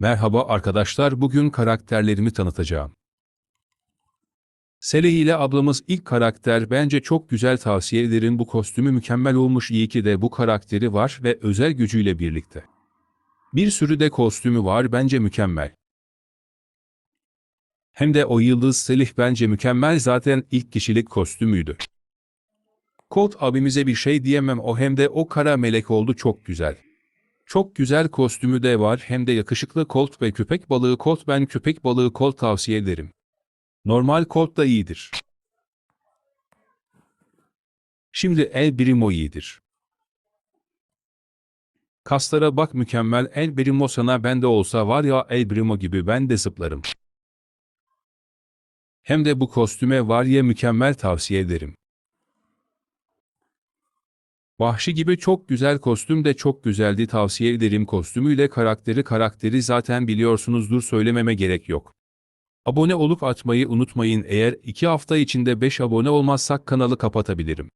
Merhaba arkadaşlar bugün karakterlerimi tanıtacağım. Seleh ile ablamız ilk karakter bence çok güzel tavsiye ederim bu kostümü mükemmel olmuş iyi ki de bu karakteri var ve özel gücüyle birlikte. Bir sürü de kostümü var bence mükemmel. Hem de o yıldız Selih bence mükemmel zaten ilk kişilik kostümüydü. Colt abimize bir şey diyemem o hem de o kara melek oldu çok güzel. Çok güzel kostümü de var hem de yakışıklı Colt ve köpek balığı Colt ben köpek balığı Colt tavsiye ederim. Normal Colt da iyidir. Şimdi El Primo iyidir. Kaslara bak mükemmel El Primo sana bende olsa var ya El Primo gibi ben de zıplarım. Hem de bu kostüme var ya mükemmel tavsiye ederim. Vahşi gibi çok güzel kostüm de çok güzeldi tavsiye ederim kostümüyle karakteri karakteri zaten biliyorsunuzdur söylememe gerek yok. Abone olup atmayı unutmayın eğer 2 hafta içinde 5 abone olmazsak kanalı kapatabilirim.